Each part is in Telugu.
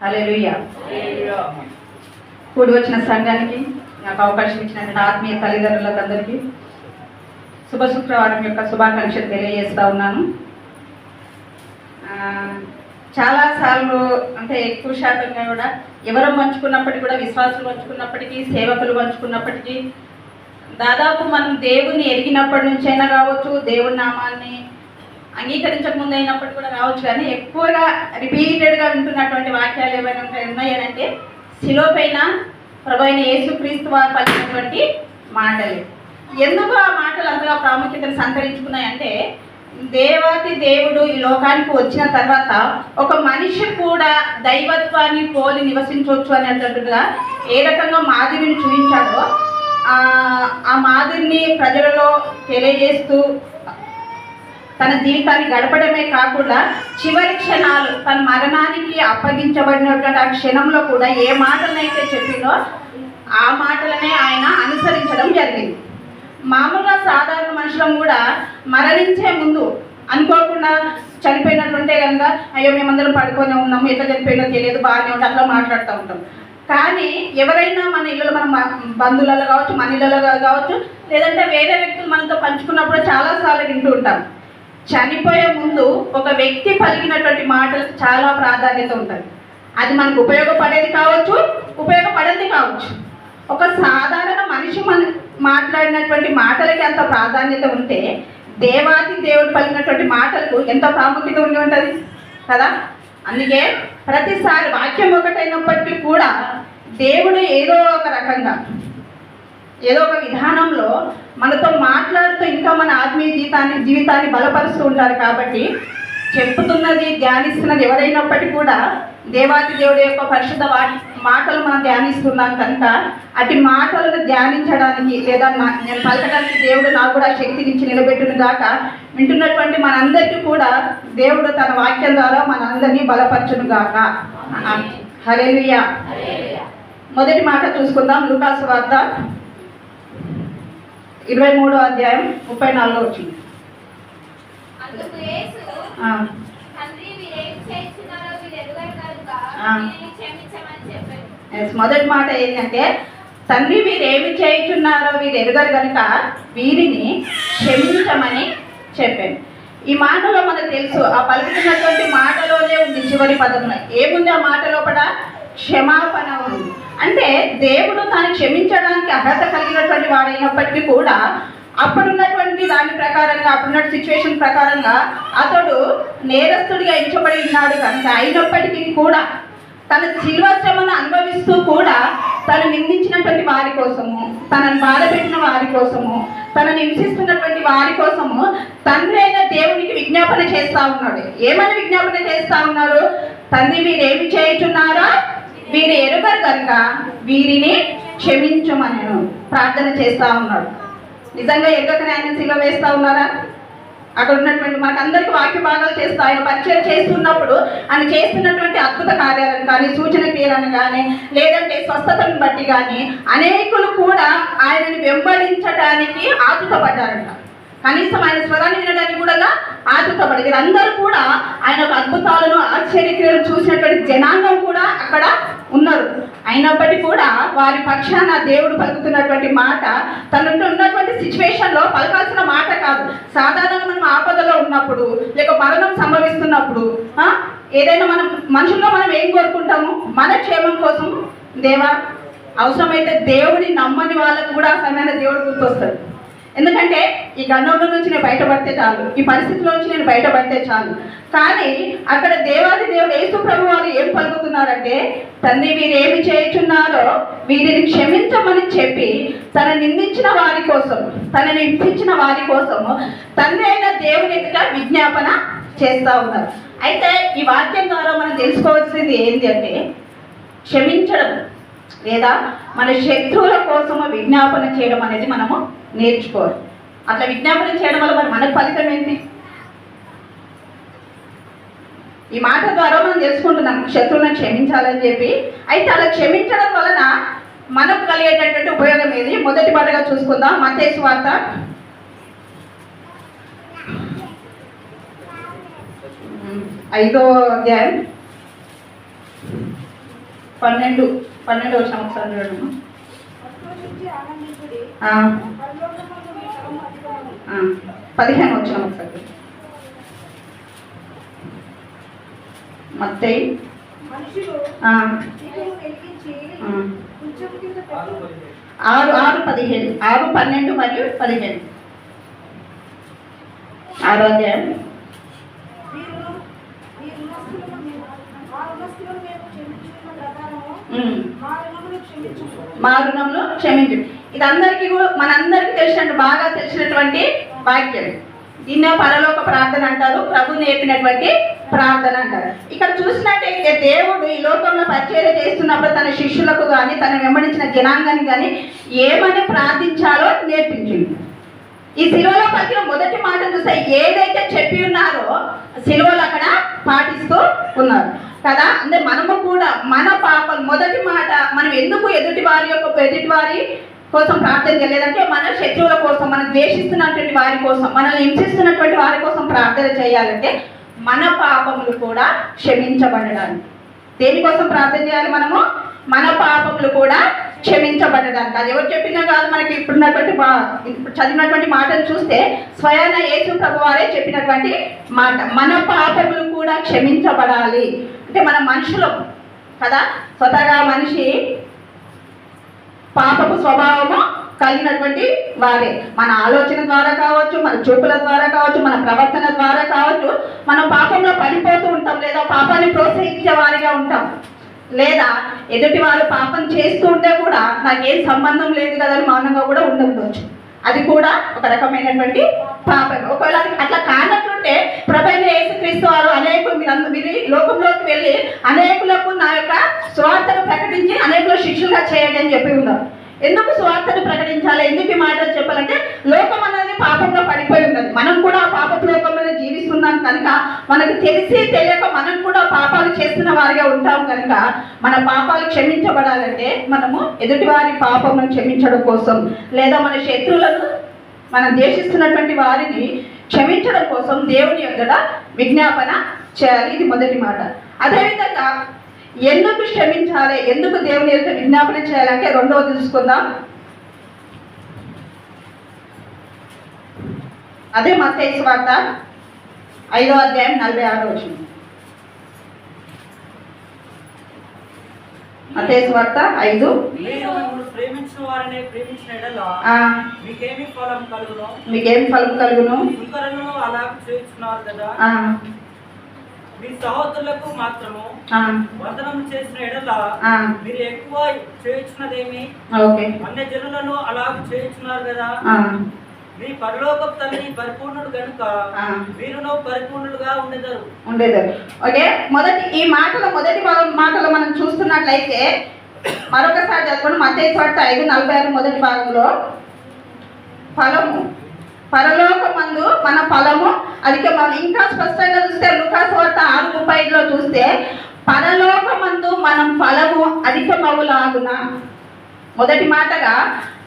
హల్లెలూయా. కూడి వచ్చిన సంఘానికి నాకు అవకాశం ఇచ్చినటువంటి ఆత్మీయ తల్లిదండ్రులకు అందరికీ శుభ శుక్రవారం యొక్క శుభాకాంక్షలు తెలియజేస్తా ఉన్నాను. చాలా చాలాసార్లు అంటే ఎక్కువ శాతంగా కూడా ఎవరు పంచుకున్నప్పటికీ కూడా విశ్వాసులు పంచుకున్నప్పటికీ సేవకులు పంచుకున్నప్పటికీ దాదాపు మనం దేవుని ఎరిగినప్పటి నుంచైనా కావచ్చు దేవుని నామాన్ని అంగీకరించక ముందు అయినప్పుడు కూడా రావచ్చు కానీ ఎక్కువగా రిపీటెడ్గా వింటున్నటువంటి వాక్యాలు ఏమైనా ఉంటాయి ఉన్నాయనంటే శిలో పైన ప్రభు అయిన యేసుక్రీస్తు వారు పలికినటువంటి మాటలు. ఎందుకు ఆ మాటలు అంతగా ప్రాముఖ్యతను సంతరించుకున్నాయంటే దేవాతి దేవుడు ఈ లోకానికి వచ్చిన తర్వాత ఒక మనిషి కూడా దైవత్వాన్ని పోలి నివసించవచ్చు అనేటట్టుగా ఏ రకంగా మాదిరిని చూపించాడో ఆ ఆ మాదిరిని ప్రజలలో తెలియజేస్తూ తన జీవితాన్ని గడపడమే కాకుండా చివరి క్షణాలు తన మరణానికి అప్పగించబడినటువంటి ఆ క్షణంలో కూడా ఏ మాటలనైతే చెప్పిందో ఆ మాటలనే ఆయన అనుసరించడం జరిగింది. మామూలుగా సాధారణ మనుషులం కూడా మరణించే ముందు అనుకోకుండా చనిపోయినట్టుంటే కనుక అయ్యో మేమందరం పడుకొని ఉన్నాము ఎట్లా చనిపోయినో తెలియదు బాగానే ఉంటుంది అట్లా మాట్లాడుతూ ఉంటాం. కానీ ఎవరైనా మన ఇళ్ళలో మన బంధువులలో కావచ్చు మన ఇళ్ళలో కావచ్చు లేదంటే వేరే వ్యక్తులు మనతో పంచుకున్నప్పుడు చాలాసార్లు వింటూ ఉంటాం. చనిపోయే ముందు ఒక వ్యక్తి పలికినటువంటి మాటలకు చాలా ప్రాధాన్యత ఉంటుంది. అది మనకు ఉపయోగపడేది కావచ్చు ఉపయోగపడేది కావచ్చు. ఒక సాధారణ మనిషి మన మాట్లాడినటువంటి మాటలకి అంత ప్రాధాన్యత ఉంటే దేవాది దేవుడు పలికినటువంటి మాటలకు ఎంత ప్రాముఖ్యత ఉండి ఉంటుంది? కదా? అందుకే ప్రతిసారి వాక్యం ఒకటైనప్పటికీ కూడా దేవుడు ఏదో ఒక రకంగా ఏదో ఒక విధానంలో మనతో మాట్లాడుతూ ఇంకా మన ఆత్మీయ జీవితాన్ని జీవితాన్ని బలపరుస్తూ ఉంటారు కాబట్టి చెప్పుతున్నది ధ్యానిస్తున్నది ఎవరైనప్పటికీ కూడా దేవాది దేవుడి యొక్క పరిశుద్ధ వా మాటలు మనం ధ్యానిస్తున్నాం కనుక అటు మాటలను ధ్యానించడానికి లేదా నేను పలకడానికి దేవుడు నాకు కూడా శక్తినిచ్చి నిలబెట్టును గాక వింటున్నటువంటి మనందరికీ కూడా దేవుడు తన వాక్యం ద్వారా మనందరినీ బలపరచును గాక. హరేలుయా మొదటి మాట చూసుకుందాం లూకాసు వార్త ఇరవై మూడో అధ్యాయం ముప్పై నాలుగో వచ్చింది. మొదటి మాట ఏంటంటే తండ్రి వీరు ఏమి చేయుచున్నారో వీరు ఎరుగరు కనుక వీరిని క్షమించమని చెప్పాను. ఈ మాటలో మనకు తెలుసు ఆ పలుకుతున్నటువంటి మాటలోనే ఉంది చివరి పదంలో ఏముంది ఆ మాట లోపల? క్షమాపణ ఉంది. అంటే దేవుడు తాను క్షమించడానికి అర్హత కలిగినటువంటి వాడైనప్పటికీ కూడా అప్పుడున్నటువంటి దాని ప్రకారంగా అప్పుడున్న సిచ్యువేషన్ ప్రకారంగా అతడు నేరస్తుడిగా ఎంచబడి ఉన్నాడు కనుక అయినప్పటికీ కూడా తన శిల్వశ్రమను అనుభవిస్తూ కూడా తను నిందించినటువంటి వారి కోసము తనను బాధపెట్టిన వారి కోసము తను హింసిస్తున్నటువంటి వారి కోసము తండ్రి అయిన దేవునికి విజ్ఞాపన చేస్తా ఉన్నాడు. ఏమని విజ్ఞాపన చేస్తా ఉన్నాడు? తండ్రి మీరేమి చేయుచున్నారో మీరు కనుక వీరిని క్షమించమని ప్రార్థన చేస్తా ఉన్నాడు. నిజంగా ఎరుగకనే ఆయన శిలో వేస్తా ఉన్నారా? అక్కడ ఉన్నటువంటి మనకందరికీ వాక్య భాగాలు చేస్తూ. ఆయన పరిచయం చేస్తున్నప్పుడు ఆయన చేస్తున్నటువంటి అద్భుత కార్యాలను కానీ సూచన క్రియలను కానీ లేదంటే స్వస్థతను బట్టి కానీ అనేకులు కూడా ఆయనని వెంబడించడానికి ఆతుతపడ్డారంట కనీసం ఆయన స్వరాన్ని వినడానికి కూడా ఆతృతపడి వీరందరూ కూడా ఆయన అద్భుతాలను ఆశ్చర్యక్రియలు చూసినటువంటి జనాంగం కూడా అక్కడ ఉన్నారు. అయినప్పటికీ కూడా వారి పక్షాన దేవుడు పలుకుతున్నటువంటి మాట తనతో ఉన్నటువంటి సిచ్యువేషన్లో పలకాల్సిన మాట కాదు. సాధారణంగా మనం ఆపదలో ఉన్నప్పుడు లేక మరణం సంభవిస్తున్నప్పుడు ఏదైనా మనం మనుషుల్లో మనం ఏం కోరుకుంటాము? మన క్షేమం కోసం. దేవా అవసరమైతే దేవుడిని నమ్మని వాళ్ళకు కూడా ఆ సమయాన్ని దేవుడు గుర్తొస్తాడు. ఎందుకంటే ఈ గండంలో నుంచి నేను బయటపడితే చాలు ఈ పరిస్థితిలో నుంచి నేను బయటపడితే చాలు. కానీ అక్కడ దేవాది దేవుడు యేసు ప్రభు వారు ఏం పలుకుతున్నారంటే తండ్రి వీరు ఏమి చేయుచున్నారో వీరిని క్షమించమని చెప్పి తన నిందించిన వారి కోసం తనని హింసించిన వారి కోసము తండ్రి అయిన దేవుని ఎదుట విజ్ఞాపన చేస్తూ ఉన్నారు. అయితే ఈ వాక్యం ద్వారా మనం తెలుసుకోవాల్సింది ఏంటి అంటే క్షమించడం. లేదా మన శత్రువుల కోసము విజ్ఞాపన చేయడం అనేది మనము నేర్చుకోవాలి. అట్లా విజ్ఞాపన చేయడం వల్ల మరి మనకు ఫలితం ఏంటి? ఈ మాట ద్వారా మనం తెలుసుకుంటున్నాం శత్రువులను క్షమించాలని చెప్పి. అయితే అలా క్షమించడం వలన మనకు కలిగేటటువంటి ఉపయోగం ఏది? మొదటి పాటగా చూసుకుందాం. మతేసు వార్త. ఐదో అధ్యాయం. పన్నెండు. పన్నెండు సంవత్సరం చూడమ్మా పదిహేను వచ్చిన ఒకసారి మత్తయి. ఆరు ఆరు పదిహేను ఆరు పన్నెండు మరియు పదిహేను. ఆరో అధ్యాయం. ఈ రుణస్థులను మేము ఆ రుణస్థులను మేము క్షమించుకున్న ప్రకారము ఉమ్. మా రుణములు క్షమించు మా రుణంలో క్షమించు. ఇది అందరికీ కూడా మనందరికీ తెలిసినట్టు బాగా తెలిసినటువంటి వాక్యం. దీన్నే పరలోక ప్రార్థన అంటారు ప్రభు నేర్పినటువంటి ప్రార్థన అంటారు. ఇక్కడ చూసినట్టయితే దేవుడు ఈ లోకంలో పరిచర్య చేస్తున్నప్పుడు తన శిష్యులకు కానీ తన వెంబడించిన జనాంగాన్ని కానీ ఏమని ప్రార్థించాలో నేర్పించింది. ఈ సిలువలో పలికిన మొదటి మాట చూస్తే ఏదైతే చెప్పి ఉన్నారో సిలువలు అక్కడ పాటిస్తూ ఉన్నారు. కదా? అంటే మనము కూడా మన పాపం మొదటి మాట మనం ఎందుకు ఎదుటి వారి యొక్క ఎదుటి వారి కోసం ప్రార్థన చేయలేదంటే మన శత్రువుల కోసం మనం ద్వేషిస్తున్నటువంటి వారి కోసం మనల్ని హింసిస్తున్నటువంటి వారి కోసం ప్రార్థన చేయాలంటే మన పాపములు కూడా క్షమించబడడానికి. దేనికోసం ప్రార్థన చేయాలి మనము? మన పాపములు కూడా క్షమించబడడానికి అది ఎవరు చెప్పినా కాదు మనకి ఇప్పుడున్నటువంటి మా చదివినటువంటి మాటలు చూస్తే స్వయాన యేసు ప్రభు వారే చెప్పినటువంటి మాట. మన పాపములు కూడా క్షమించబడాలి. అంటే మన మనుషులం కదా? స్వతగా మనిషి పాపపు స్వభావము కలిగినటువంటి వారే. మన ఆలోచన ద్వారా కావచ్చు మన చూపుల ద్వారా కావచ్చు మన ప్రవర్తన ద్వారా కావచ్చు మనం పాపంలో పడిపోతూ ఉంటాం లేదా పాపాన్ని ప్రోత్సహించే వారిగా ఉంటాం. లేదా ఎదుటి వారు పాపం చేస్తూ ఉంటే కూడా నాకేం సంబంధం లేదు కదా మౌనంగా కూడా ఉండవచ్చు అది కూడా ఒక రకమైనటువంటి పాపం ఒకవేళ అది అట్లా కానట్లుంటే ప్రభైన యేసుక్రీస్తు వారు అనేకులు మీరు అంద- మీరు లోకంలోకి వెళ్ళి అనేకులకు నా యొక్క స్వార్థను ప్రకటించి అనేకులు శిష్యులుగా చేయండి అని చెప్పి ఉన్నారు. ఎందుకు స్వార్థను ప్రకటించాలి? ఎందుకు ఈ మాటలు చెప్పాలంటే లోకం అనేది పాపంలో పడిపోయి ఉన్నది. మనం కూడా ఆ పాపం కనుక మనకు తెలిసి తెలియక మనం కూడా పాపాలు చేస్తున్న వారిగా ఉంటాం కనుక మన పాపాలు క్షమించబడాలంటే మనము ఎదుటివారి పాపమును క్షమించడం కోసం లేదా మన శత్రువులను మనం ద్వేషిస్తున్నటువంటి వారిని క్షమించడం కోసం దేవుని యొక్క విజ్ఞాపన చేయాలి. ఇది మొదటి మాట. అదేవిధంగా ఎందుకు క్షమించాలి? ఎందుకు దేవుని యొక్క విజ్ఞాపన చేయాలంటే రెండవది చూసుకుందాం. అదే మత వార్త ఐదో అధ్యాయం నలభై ఆరో వచ్చింది మత్తయి వార్త ఐదు. మీకేమి ఫలం కలుగును? అలా చేస్తున్నారు కదా. మీ సహోదరులకు మాత్రము వందనం చేసిన ఎడల మీరు ఎక్కువ చేయించినదేమి అన్య జనులను అలా చేయించున్నారు కదా. మీ పరలోక తల్లి పరిపూర్ణుడు గనుక ఆ. మీరును పరిపూర్ణులుగా ఉండేదారు. ఉండేది ఓకే? మొదటి ఈ మాటల మొదటి మాటలు మనం చూస్తున్నట్లయితే మరొకసారి చదువుకోండి మధ్య చోట ఐదు నలభై ఆరు మొదటి భాగంలో ఫలము. పరలోకమందు మన ఫలము. అధిక మనం ఇంకా స్పష్టంగా చూస్తే లుకాస్ వార్త ఆరు ముప్పై ఐదులో చూస్తే పరలోకమందు మనం ఫలము అధికమవులాగున మొదటి మాటగా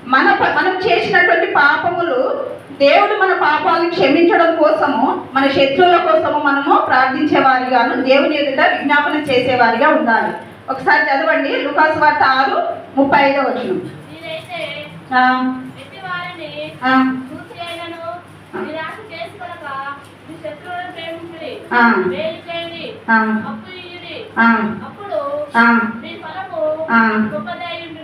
మన మనం చేసినటువంటి పాపములు దేవుడు మన పాపాలను క్షమించడం కోసము మన శత్రువుల కోసము మనము ప్రార్థించేవారిగాను దేవుని ఎదుట విజ్ఞాపన చేసేవారిగా ఉండాలి. ఒకసారి చదవండి లుకాస్ వార్త ఆరు ముప్పై ఐదో వచ్చిన.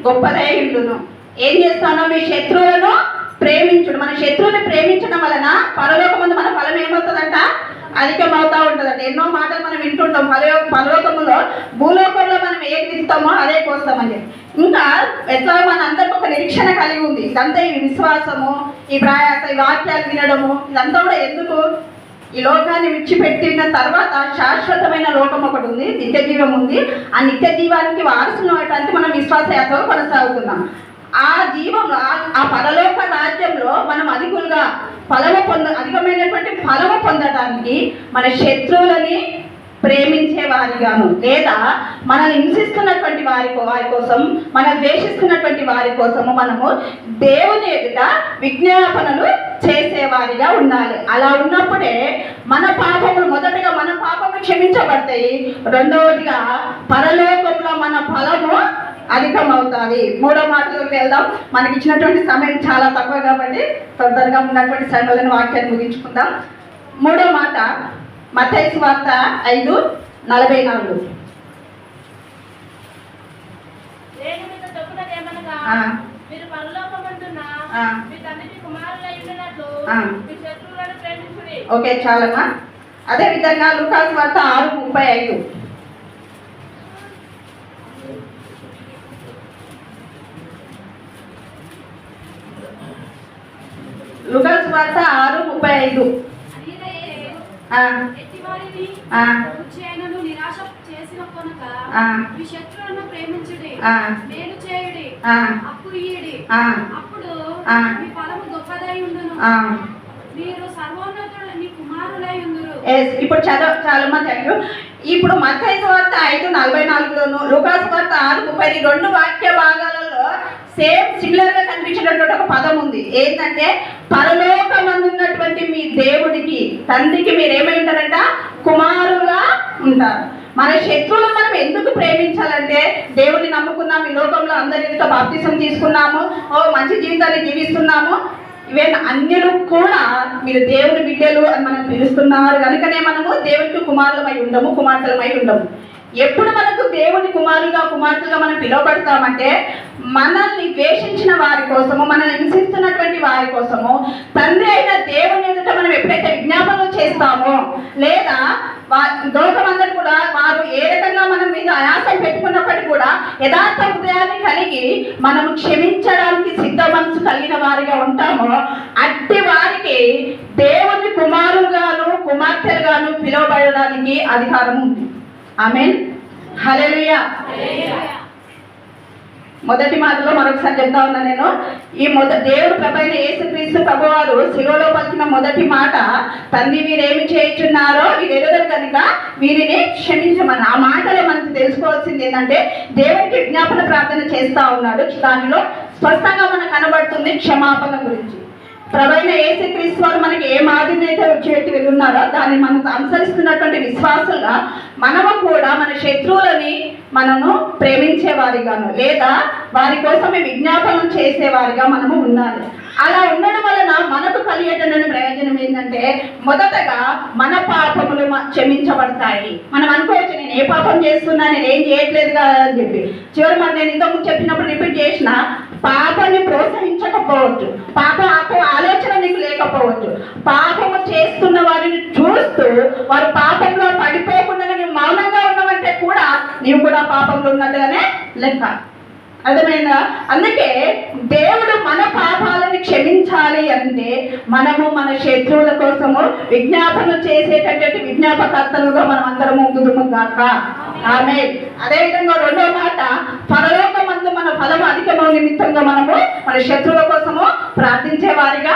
గొప్పదై ఉండును. ఏం చేస్తానో మీ శత్రువులను ప్రేమించుడు. మన శత్రువుని ప్రేమించడం వలన పరలోకముందు మన ఫలం ఏమవుతుందంట అధికమవుతా ఉంటుందంట. ఎన్నో మాటలు మనం వింటుంటాం. పరలో పరలోకములో భూలోకంలో మనం ఏది విస్తామో అదే కోస్తామని ఇంకా ఎట్లా మన అందరికి ఒక నిరీక్షణ కలిగి ఉంది. ఇదంతా ఈ విశ్వాసము ఈ ప్రయాస ఈ వాక్యాలు వినడము ఇదంతా కూడా ఎందుకు? ఈ లోకాన్ని విడిచిపెట్టిన తర్వాత శాశ్వతమైన లోకం ఒకటి ఉంది నిత్య జీవం ఉంది. ఆ నిత్య జీవానికి వారసులు అవటానికి మనం విశ్వాస యాత్ర కొనసాగుతున్నాం. ఆ జీవం ఆ- ఆ పరలోక రాజ్యంలో మనం అధికులుగా ఫలము పొంద అధికమైనటువంటి ఫలము పొందడానికి మన శత్రువులని ప్రేమించే వారిగాను. లేదా మనల్ని హింసిస్తున్నటువంటి వారి వారి కోసం మనం ద్వేషిస్తున్నటువంటి వారి కోసము మనము దేవుని ఎదుట విజ్ఞాపనలు చేసేవారిగా ఉండాలి. అలా ఉన్నప్పుడే మన పాపములు మొదటగా మన పాపములు క్షమించబడతాయి. రెండవదిగా పరలోకంలో మన ఫలము అధికమవుతుంది మూడో మాటలోకి వెళ్దాం. మనకి ఇచ్చినటువంటి సమయం చాలా తక్కువ కాబట్టి తొందరగా ఉన్నటువంటి సమయంలో వాక్యాన్ని ముగించుకుందాం. మూడో మాట మతైసు వార్త ఐదు నలభై నాలుగు. ఓకే చాలమ్మా. అదేవిధంగా లూకాస్ వార్త ఆరు ముప్పై ఐదు. లూకాస్ వార్త ఆరు ముప్పై ఐదు నిరాశ చేసిన కొనక ఆ. మీ శత్రువులను ప్రేమించుడి ఆ. మేలు చేయుడి ఆ. అప్పు ఇయ్యుడి ఆ. అప్పుడు ఆ. మీ ఫలము గొప్పదై ఉండును ఆ. మీరు సర్వోన్నతుడు నీ కుమారులై ఉందురు ఎస్ ఇప్పుడు చదవ చాలా మంది యూ ఇప్పుడు మత్తయి వార్త ఐదు నలభై నాలుగులోను లూకాస్ వార్త ఆరు ముప్పై రెండు వాక్య భాగాలలో సేమ్ సిమిలర్గా కనిపించినటువంటి ఒక పదం ఉంది. ఏంటంటే పరలోకమందున్నటువంటి మీ దేవుడికి తండ్రికి మీరు ఏమై ఉంటారంట కుమారుగా ఉంటారు. మన శత్రువులను మనం ఎందుకు ప్రేమించాలంటే దేవుడిని నమ్ముకున్నాం ఈ లోకంలో అందరి ఎదుట బాప్తిసం తీసుకున్నాము ఓ మంచి జీవితాన్ని జీవిస్తున్నాము. ఈవెన్ అన్యులు కూడా మీరు దేవుని బిడ్డలు అని మనం పిలుస్తున్నారు. కనుకనే మనము దేవుడికి కుమారులమై ఉండము కుమార్తెలమై ఉండము. ఎప్పుడు మనకు దేవుని కుమారుగా కుమార్తెగా మనం పిలువబడతామంటే మనల్ని ద్వేషించిన వారి కోసము మనల్ని హింసిస్తున్నటువంటి వారి కోసము తండ్రి అయిన దేవుని ఎదుట మనం ఎప్పుడైతే విజ్ఞాపనలు చేస్తామో లేదా వా లోకమందరూ కూడా వారు ఏ రకంగా మనం మీద ఆయాసం పెట్టుకున్నప్పటికీ కూడా యథార్థ హృదయాన్ని కలిగి మనం క్షమించడానికి సిద్ధ మనసు కలిగిన వారిగా ఉంటామో అట్టి వారికి దేవుని కుమారులుగాను కుమార్తెలుగాను పిలువబడడానికి అధికారం ఉంది. ఆమెన్. హల్లెలూయా. మొదటి మాటలో మరొకసారి చెప్తా ఉన్నా నేను. ఈ మొద దేవుడు ప్రభైన యేసుక్రీస్తు ప్రభువారు శిలోలో పలికిన మొదటి మాట తండ్రి వీరేమి చేయుచున్నారో ఇది ఎరుగరు కనుక వీరిని క్షమించమని. ఆ మాటలో మనకు తెలుసుకోవాల్సింది ఏంటంటే దేవుడికి విజ్ఞాపన ప్రార్థన చేస్తా ఉన్నాడు. దానిలో స్పష్టంగా మనకు కనబడుతుంది క్షమాపణ గురించి. ప్రభైన ఏసుక్రీస్తు వారు మనకి ఏ మాదిరిని అయితే చేతి వెళ్ళున్నారో దాన్ని మనం అనుసరిస్తున్నటువంటి విశ్వాసంగా మనము కూడా మన శత్రువులని మనము ప్రేమించేవారిగాను లేదా వారి కోసమే విజ్ఞాపనం చేసేవారిగా మనము ఉండాలి. అలా ఉండడం వలన మనకు కలిగేటటువంటి ప్రయోజనం ఏంటంటే మొదటగా మన పాపములు క్షమించబడతాయి. మనం అనుకోవచ్చు నేను ఏ పాపం చేస్తున్నా నేను ఏం చేయట్లేదు కదా అని చెప్పి. చివరి మరి నేను ఇంతకు చెప్పినప్పుడు రిపీట్ చేసిన పాపాన్ని ప్రోత్సహించకపోవచ్చు. పాప ఆలోచన నీకు లేకపోవచ్చు. పాపము చేస్తున్న వారిని చూస్తూ వారు పాపంలో పడిపోకుండా నువ్వు మౌనంగా ఉన్నావంటే కూడా నీవు కూడా పాపంలో ఉన్నట్టుగానే లెక్క. అర్థమైందా? అందుకే దేవుడు మన క్షమించాలి అంటే మనము మన శత్రువుల కోసము విజ్ఞాపన చేసేటటువంటి విజ్ఞాపకర్తలుగా మనం అందరము ఉందుము కాక ఆమె అదేవిధంగా రెండో మాట పరలోకమందు మన ఫలము అధికమైన నిమిత్తంగా మనము మన శత్రువుల కోసము ప్రార్థించే వారిగా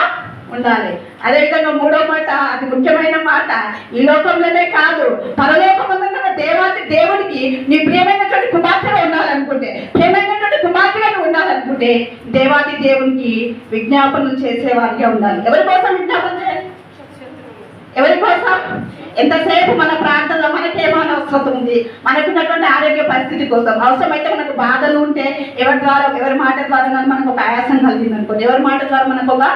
ఉండాలి. అదేవిధంగా మూడో మాట అది ముఖ్యమైన మాట ఈ లోకంలోనే కాదు పరలోకమందున్న దేవాది దేవుడికి నీ ప్రియమైనటువంటి కుమార్తెగా ఉండాలనుకుంటే ప్రియమైనటువంటి కుమార్తెగా ఉండాలనుకుంటే దేవాది దేవునికి విజ్ఞాపనలు చేసేవారిగా ఉండాలి. ఎవరి కోసం విజ్ఞాపన చేయాలి? ఎవరి కోసం? ఎంతసేపు మన ప్రాంతంలో మనకేమైనా అవసరం ఉంది? మనకున్నటువంటి ఆరోగ్య పరిస్థితి కోసం. అవసరమైతే మనకు బాధలు ఉంటే ఎవరి ద్వారా ఎవరి మాట ద్వారా మనకు ఒక ఆయాసం కలిగింది అనుకోండి ఎవరి మాట ద్వారా మనకు ఒక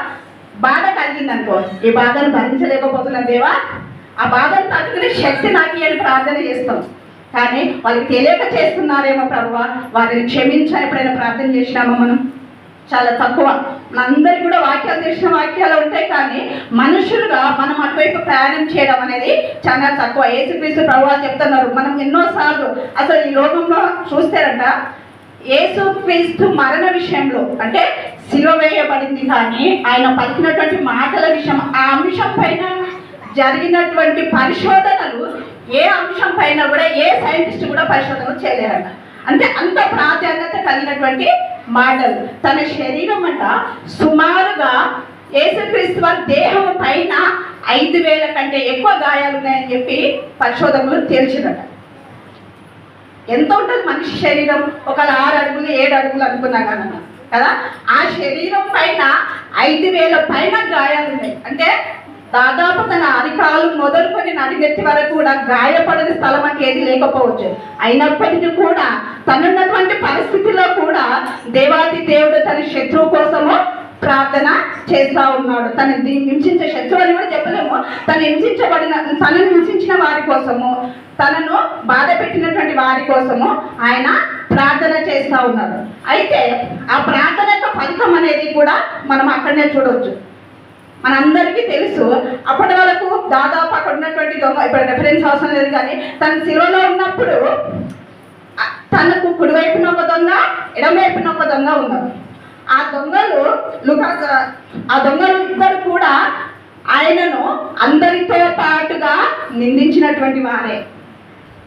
బాధ కలిగింది అనుకో ఈ బాధను భరించలేకపోతున్నా దేవా ఆ బాధను తట్టుకునే శక్తి నాకు అని ప్రార్థన చేస్తాం. కానీ వాళ్ళకి తెలియక చేస్తున్నారేమో ప్రభు వారిని క్షమించని ఎప్పుడైనా ప్రార్థన చేసినామా మనం? చాలా తక్కువ. మనందరికి కూడా వాక్యాలు తెలిసిన వాక్యాలు ఉంటాయి కానీ మనుషులుగా మనం అటువైపు ప్రయాణం చేయడం అనేది చాలా తక్కువ. ఏసుక్రీస్తు ప్రభు చెప్తున్నారు మనం ఎన్నోసార్లు అసలు ఈ లోకంలో చూస్తారంట యేసుక్రీస్తు మరణ విషయంలో అంటే సిలువ వేయబడింది కానీ ఆయన పలికినటువంటి మాటల విషయం ఆ అంశం పైన జరిగినటువంటి పరిశోధనలు ఏ అంశం పైన కూడా ఏ సైంటిస్ట్ కూడా పరిశోధనలు చేయలేరంట అంటే అంత ప్రాధాన్యత కలిగినటువంటి మాటలు. తన శరీరం అంట సుమారుగా యేసుక్రీస్తు వారి దేహం పైన ఐదు వేల కంటే ఎక్కువ గాయాలు ఉన్నాయని చెప్పి పరిశోధకులు తేల్చిరట ఎంత ఉంటుంది మనిషి శరీరం? ఒక ఆరు అడుగులు ఏడు అడుగులు అనుకున్నా కనుక కదా? ఆ శరీరం పైన ఐదు వేల పైన గాయాలు ఉన్నాయి. అంటే దాదాపు తన అరికాలు మొదలుకొని నడిగెత్తి వరకు కూడా గాయపడని స్థలం అంటే ఏది లేకపోవచ్చు. అయినప్పటికీ కూడా తనున్నటువంటి పరిస్థితిలో కూడా దేవాది దేవుడు తన శత్రువు కోసము ప్రార్థన చేస్తా ఉన్నాడు. తన హింసించే శత్రువు అని కూడా చెప్పలేము. తను హింసించబడిన తనను హింసించిన వారి కోసము తనను బాధ పెట్టినటువంటి వారి కోసము ఆయన ప్రార్థన చేస్తా ఉన్నాడు. అయితే ఆ ప్రార్థన యొక్క ఫలితం అనేది కూడా మనం అక్కడనే చూడవచ్చు మనందరికీ తెలుసు అప్పటి వరకు దాదాపు అక్కడ ఉన్నటువంటి దొంగ ఇప్పుడు రెఫరెన్స్ అవసరం లేదు కానీ తన శిలువలో ఉన్నప్పుడు తనకు కుడివైపున ఒక దొంగ ఎడమవైపున ఒక దొంగ ఉన్నారు. ఆ దొంగలు లుకాస్ ఆ దొంగలు ఇద్దరు కూడా ఆయనను అందరితో పాటుగా నిందించినటువంటి వారే.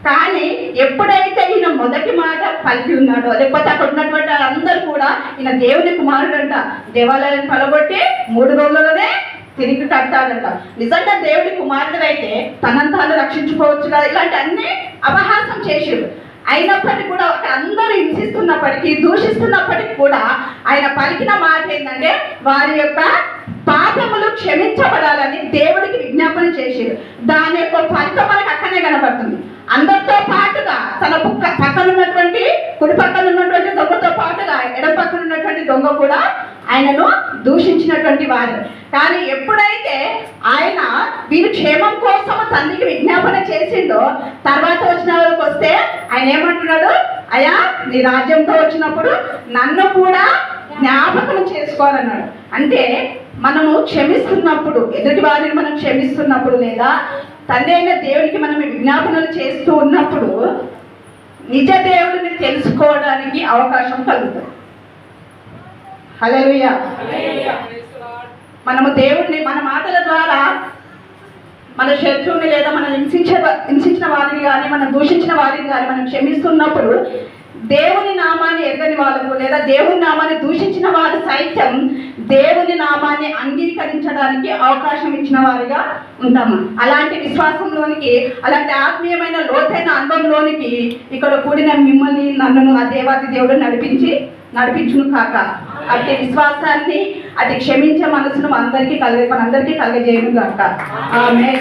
కానీ ఎప్పుడైతే ఈయన మొదటి మాట పలికి ఉన్నాడో లేకపోతే అక్కడ ఉన్నటువంటి అందరూ కూడా ఈయన దేవుని కుమారుడు అంట దేవాలయాన్ని పలగొట్టి మూడు రోజులలోనే తిరిగి కట్టాడంట నిజంగా దేవుడి కుమారుడు అయితే తనంతాను రక్షించుకోవచ్చు కదా? ఇలాంటి అన్ని అపహాసం చేసాడు అయినప్పటికీ కూడా ఒక అందరూ హింసిస్తున్నప్పటికీ దూషిస్తున్నప్పటికీ కూడా ఆయన పలికిన మాట ఏంటంటే వారి యొక్క పాపములు క్షమించబడాలని దేవుడికి విజ్ఞాపన చేసాడు దాని యొక్క ఫలితం మనకు అక్కడనే కనబడుతుంది. అందరితో పాటుగా తన పక్క పక్కన ఉన్నటువంటి కుడి పక్కన ఉన్నటువంటి దొంగతో పాటుగా ఎడం పక్కన ఉన్నటువంటి దొంగ కూడా ఆయనను దూషించినటువంటి వారు. కానీ ఎప్పుడైతే ఆయన వీరి క్షేమం కోసం తండ్రికి విజ్ఞాపన చేసిండో తర్వాత వచ్చిన వాళ్ళకి వస్తే ఆయన ఏమంటున్నాడు? అయా నీ రాజ్యంతో వచ్చినప్పుడు నన్ను కూడా జ్ఞాపకం చేసుకోవాలన్నాడు. అంటే మనము క్షమిస్తున్నప్పుడు ఎదుటి వారిని మనం క్షమిస్తున్నప్పుడు లేదా తండ్రి అయిన దేవునికి మనం విజ్ఞాపనలు చేస్తూ ఉన్నప్పుడు నిజ దేవుడిని తెలుసుకోవడానికి అవకాశం కలుగుతుంది. హల్లెలూయా. మనము దేవుడిని మన మాటల ద్వారా మన శత్రువుని లేదా మనం హింసించే హింసించిన వారిని కానీ మనం దూషించిన వారిని కానీ మనం క్షమిస్తున్నప్పుడు దేవుని నామాన్ని ఎరగని వాళ్ళకు లేదా దేవుని నామాన్ని దూషించిన వారు సైతం దేవుని నామాన్ని అంగీకరించడానికి అవకాశం ఇచ్చిన వారిగా ఉంటాము. అలాంటి విశ్వాసంలోనికి అలాంటి ఆత్మీయమైన లోతైన అనుభవంలోనికి ఇక్కడ కూడిన మిమ్మల్ని నన్ను ఆ దేవాది దేవుడు నడిపించి నడిపించును కాక. అట్టి విశ్వాసాన్ని అది క్షమించే మనసును అందరికీ కలగ మనందరికీ కలగజేయను కాక ఆమె